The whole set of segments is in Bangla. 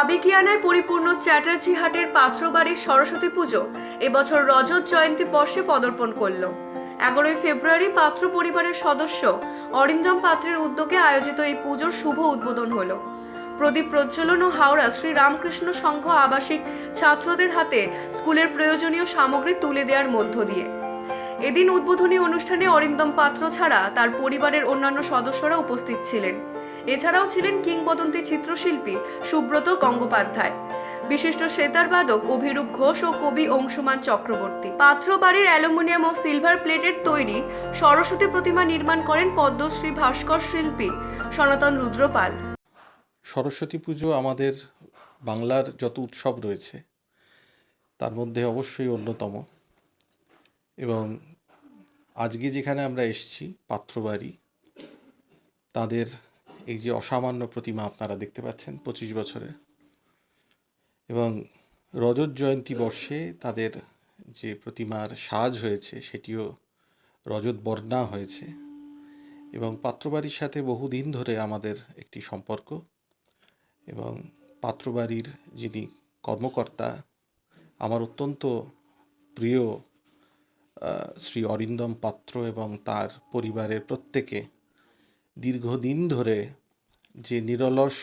আবেগিয়ানায় পরিপূর্ণ চ্যাটার্জি হাটের পাত্রবাড়ির সরস্বতী পুজো। এবছর রজত জয়ন্তী বর্ষে পদার্পণ করল। এগারোই ফেব্রুয়ারি পাত্র পরিবারের সদস্য অরিন্দম পাত্রের উদ্যোগে আয়োজিত এই পুজোর শুভ উদ্বোধন হলো। প্রদীপ প্রজ্বলন ও হাওড়া শ্রী রামকৃষ্ণ সংঘ আবাসিক ছাত্রদের হাতে স্কুলের প্রয়োজনীয় সামগ্রী তুলে দেওয়ার মধ্য দিয়ে। এদিন উদ্বোধনী অনুষ্ঠানে অরিন্দম পাত্র ছাড়া তার পরিবারের অন্যান্য সদস্যরা উপস্থিত ছিলেন। এছাড়াও ছিলেন কিংবদন্তি চিত্রশিল্পী সুব্রত গঙ্গোপাধ্যায়। বিশিষ্ট সেতার বাদক অভিরূপ ঘোষ ও কবি অংশুমান চক্রবর্তী। পাত্র বাড়ির অ্যালুমিনিয়াম ও সিলভার প্লেটের তৈরি সরস্বতী প্রতিমা নির্মাণ করেন পদ্মশ্রী ভাস্কর শিল্পী সনাতন রুদ্রপাল সরস্বতী পুজো আমাদের বাংলার যত উৎসব রয়েছে, তার মধ্যে অবশ্যই অন্যতম। এবং আজকে যেখানে আমরা এসেছি পাত্রবাড়ি তাদের এই যে অসামান্য প্রতিমা আপনারা দেখতে পাচ্ছেন পঁচিশ বছরে। এবং রজত জয়ন্তী বর্ষে তাদের যে প্রতিমার সাজ হয়েছে, সেটিও রজত বর্ণা হয়েছে। এবং পাত্রবাড়ির সাথে বহুদিন ধরে আমাদের একটি সম্পর্ক। এবং পাত্রবাড়ির যিনি কর্মকর্তা, আমার অত্যন্ত প্রিয় শ্রী অরিন্দম পাত্র এবং তার পরিবারের প্রত্যেকে দীর্ঘদিন ধরে যে নিরলস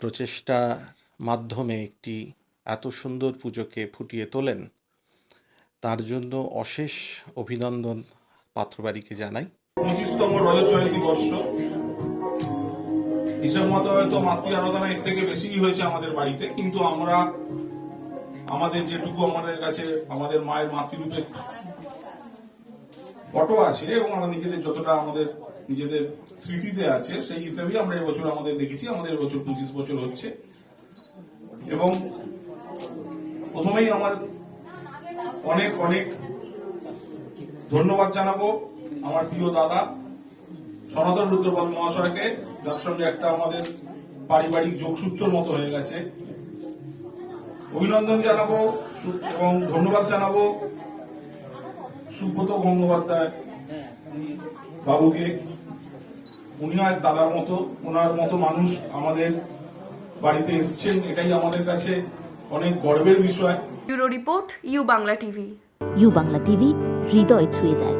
প্রচেষ্টার মাধ্যমে একটি এত সুন্দর পুজোকে ফুটিয়ে তোলেন, তার জন্য অশেষ অভিনন্দন পাত্রবাড়িকে জানাই। পঁচিশতম রজত জয়ন্তী বর্ষ। হিসাব মতো হয়তো মাতৃ আরাধনা এর থেকে বেশি হয়েছে আমাদের বাড়িতে, কিন্তু আমরা আমাদের যেটুকু আমাদের কাছে, আমাদের মায়ের মাতৃরূপের ফটো আছে এবং আমরা নিজেদের যতটা আমাদের নিজেদের স্মৃতিতে আছে, সেই হিসেবেই আমরা এবছর আমাদের দেখেছি, আমাদের এবছর পঁচিশ বছর হচ্ছে। এবং প্রথমেই আমার অনেক অনেক ধন্যবাদ জানাব আমার প্রিয় দাদা, সনাতন রুদ্রপাল মহাশয়কে, যার সঙ্গে একটা আমাদের পারিবারিক যোগসূত্রের মতো হয়ে গেছে। অভিনন্দন জানাব এবং ধন্যবাদ জানাব। সুব্রত গঙ্গোপাধ্যায় বাবুকে উনি এক দাদার মতো ওনার মতো মানুষ আমাদের বাড়িতে এসছেন এটাই আমাদের কাছে অনেক গর্বের বিষয়। Bureau report U Bangla TV. U Bangla TV হৃদয় ছুঁয়ে যায়।